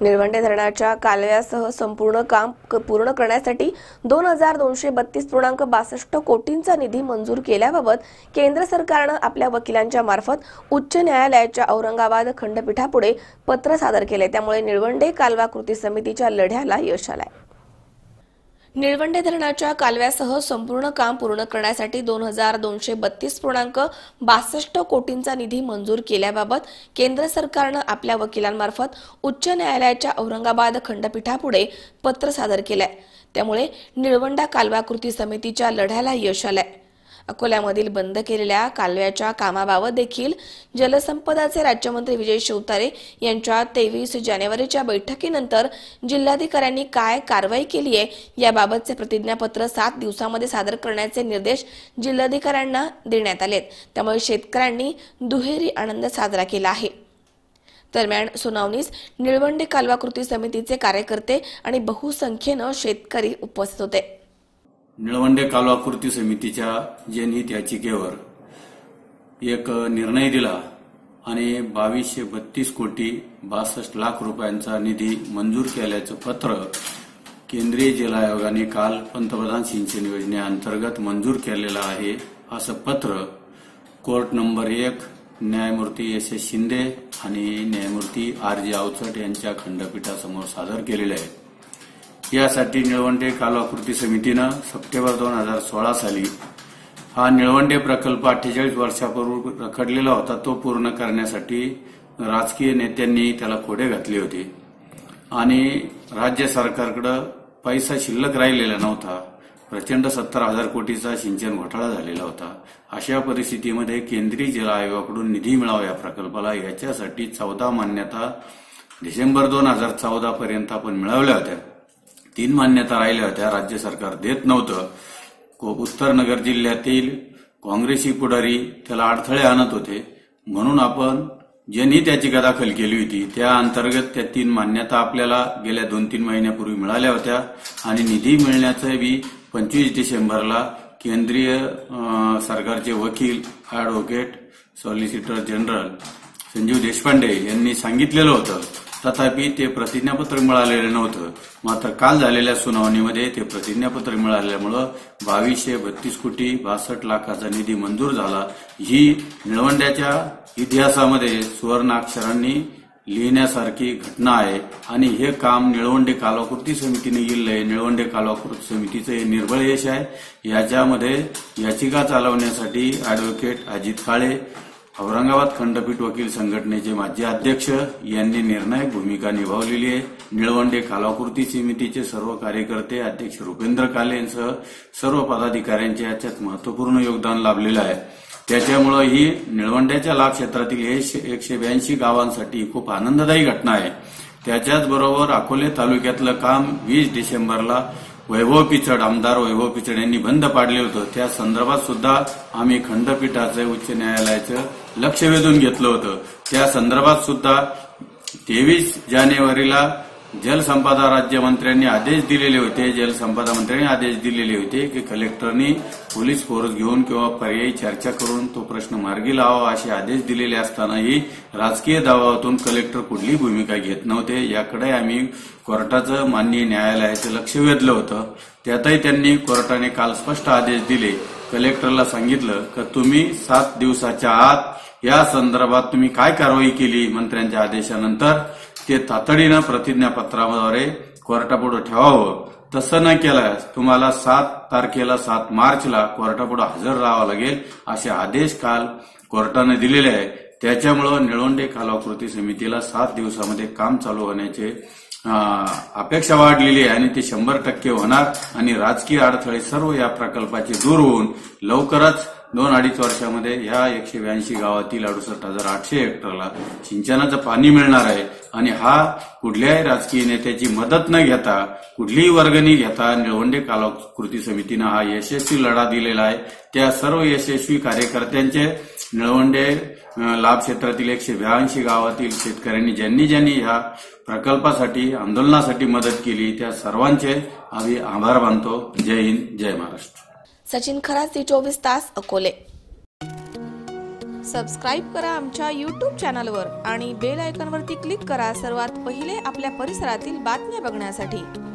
निळवंडे धरणाच्या कालव्यासह संपूर्ण काम क- पूर्ण करण्यासाठी दोन हजार दोनशे बत्तीस पूर्णांक बासष्ट कोटींचा निधी मंजूर केल्याबाबत केंद्र सरकारनं आपल्या वकिलांच्या मार्फत उच्च न्यायालयाच्या औरंगाबाद खंडपीठापुढे पत्र सादर केले. त्यामुळे निळवंडे कालवा कृती समितीच्या लढ्याला यश आलाय. निळवंडे धरणाच्या कालव्यासह संपूर्ण काम पूर्ण करण्यासाठी दोन हजार दोनशे बत्तीस पूर्णांक बासष्ट कोटींचा निधी मंजूर केल्याबाबत केंद्र सरकारनं आपल्या वकिलांमार्फत उच्च न्यायालयाच्या औरंगाबाद खंडपीठापुढे पत्र सादर केलंय. त्यामुळे निळवंडा कालवा कृती समितीच्या लढ्याला यश आलंय. अकोल्यामधील बंद केलेल्या कालव्याच्या कामाबाबत देखील जलसंपदाचे राज्यमंत्री विजय शिवतारे यांच्या तेवीस जानेवारीच्या बैठकीनंतर जिल्हाधिकाऱ्यांनी काय कारवाई केली आहे याबाबतचे प्रतिज्ञापत्र सात दिवसामध्ये सादर करण्याचे निर्देश जिल्हाधिकाऱ्यांना देण्यात आलेत. त्यामुळे शेतकऱ्यांनी दुहेरी आनंद साजरा केला आहे. दरम्यान सुनावणीस निळवंडे कालवा कृती समितीचे कार्यकर्ते आणि बहुसंख्येनं शेतकरी उपस्थित होते. निळवंडे कालवा कृती समितीच्या जनहित याचिकेवर एक निर्णय दिला आणि बावीसशे बत्तीस कोटी बासष्ट लाख रुपयांचा निधी मंजूर केल्याचं पत्र केंद्रीय जल आयोगाने काल पंतप्रधान सिंचन योजनेअंतर्गत मंजूर केलेलं आहे असं पत्र कोर्ट नंबर एक न्यायमूर्ती एस एस शिंदे आणि न्यायमूर्ती आर जे अवचट यांच्या खंडपीठासमोर सादर केलेलं आहे. यासाठी निळवंडे कालवाकृती समितीनं सप्टेंबर दोन हजार सोळा साली हा निळवंडे प्रकल्प अठ्ठेचाळीस वर्षापूर्वी रखडलेला होता तो पूर्ण करण्यासाठी राजकीय नेत्यांनी त्याला खोडे घातले होते. आणि राज्य सरकारकडं पैसा शिल्लक राहिलेला नव्हता. प्रचंड सत्तर हजार कोटीचा सिंचन घोटाळा झालेला होता. अशा परिस्थितीमध्ये केंद्रीय जल आयोगाकडून निधी मिळावा या प्रकल्पाला याच्यासाठी चौदा मान्यता डिसेंबर दोन हजार चौदा पर्यंत आपण मिळवल्या होत्या. तीन मान्यता राहिल्या होत्या राज्य सरकार देत नव्हतं. को- उत्तर नगर जिल्ह्यातील काँग्रेसी पुढारी त्याला अडथळे आणत होते. म्हणून आपण ज्यांनी त्याची दाखल केली होती त्या अंतर्गत त्या तीन मान्यता आपल्याला गेल्या दोन तीन महिन्यापूर्वी मिळाल्या होत्या आणि निधी मिळण्याचं बी पंचवीस डिसेंबरला केंद्रीय सरकारचे वकील advocate solicitor general Sanjeev Deshpande यांनी सांगितलेलं होतं. तथापि ते प्रतिज्ञापत्र मिळालेलं नव्हतं. मात्र काल झालेल्या सुनावणीमध्ये ते प्रतिज्ञापत्र मिळाल्यामुळं बावीसशे बत्तीस कोटी बासष्ट लाखाचा निधी मंजूर झाला. ही निळवंड्याच्या इतिहासामध्ये सुवर्णाक्षरांनी लिहिण्यासारखी घटना आहे. आणि हे काम निळवंडे कालवाकृती समितीने गेलेलं निळवंडे कालवाकृती समितीचं हे निर्बळ यश आहे. याच्यामध्ये याचिका चालवण्यासाठी अॅडव्होकेट अजित काळे औरंगाबाद खंडपीठ वकील संघटनेचे माजी अध्यक्ष यांनी निर्णायक भूमिका निभावलेली आहे. निळवंडे कालाकृती समितीचे सर्व कार्यकर्ते अध्यक्ष रुपेंद्र काले यांसह सर्व पदाधिकाऱ्यांचे याच्यात महत्त्वपूर्ण योगदान लाभलेलं आहे. त्याच्यामुळं ही निळवंड्याच्या लाभ क्षेत्रातील हे एकशे ब्याऐंशी गावांसाठी खूप आनंददायी घटना आहे. त्याच्याच बरोबर अकोले तालुक्यातलं काम वीस डिसेंबरला वैभव पिचड आमदार वैभव पिचड यांनी बंद पाडले होतं. त्या संदर्भात सुद्धा आम्ही खंडपीठाचं उच्च न्यायालयाचं लक्ष वेधून घेतलं होतं. त्या संदर्भात सुद्धा तेवीस जानेवारीला जलसंपदा राज्यमंत्र्यांनी आदेश दिलेले होते. जलसंपदा मंत्र्यांनी आदेश दिलेले होते की कलेक्टरनी पोलीस फोर्स घेऊन किंवा पर्यायी चर्चा करून तो प्रश्न मार्गी लावावा असे आदेश दिलेले असतानाही राजकीय दावातून कलेक्टर कुठलीही भूमिका घेत नव्हते. याकडे आम्ही कोर्टाचं माननीय न्यायालयाचं लक्ष वेधलं होतं. त्यातही त्यांनी कोर्टाने काल स्पष्ट आदेश दिले. कलेक्टरला सांगितलं की तुम्ही सात दिवसाच्या आत या संदर्भात तुम्ही काय कारवाई केली? मंत्र्यांच्या आदेशानंतर ते तातडीनं प्रतिज्ञापत्राद्वारे कोर्टापुढे ठेवावं. तसं न केल्यास तुम्हाला सात तारखेला सात मार्चला कोर्टापुढे हजर राहावं लागेल असे आदेश काल कोर्टाने दिलेले आहे. त्याच्यामुळं निळवंडे कालाकृती समितीला सात दिवसामध्ये काम चालू होण्याचे अपेक्षा वाढलेली आहे आणि ते शंभर टक्के होणार. आणि राजकीय अडथळे सर्व या प्रकल्पाचे दूर होऊन लवकरच दोन अडीच वर्षामध्ये या एकशे ब्याऐंशी गावातील अडुसष्ट हजार आठशे हेक्टरला सिंचनाचं पाणी मिळणार आहे. आणि हा कुठल्याही राजकीय नेत्याची मदत न घेता कुठलीही वर्गणी घेता निळवंडे कालाकृती समितीनं हा यशस्वी लढा दिलेला आहे. त्या सर्व यशस्वी कार्यकर्त्यांचे निळवंडे लाभ क्षेत्रातील एकशे ब्याऐंशी गावातील शेतकऱ्यांनी ज्यांनी ज्यांनी ह्या प्रकल्पासाठी आंदोलनासाठी मदत केली त्या सर्वांचे आम्ही आभार मानतो. जय हिंद जय महाराष्ट्र. सचिन खरात सी चोवीस तास अकोले. सबस्क्राईब करा आमच्या यूट्यूब चॅनलवर आणि बेल आयकॉनवरती क्लिक करा सर्वात पहिले आपल्या परिसरातील बातम्या बघण्यासाठी.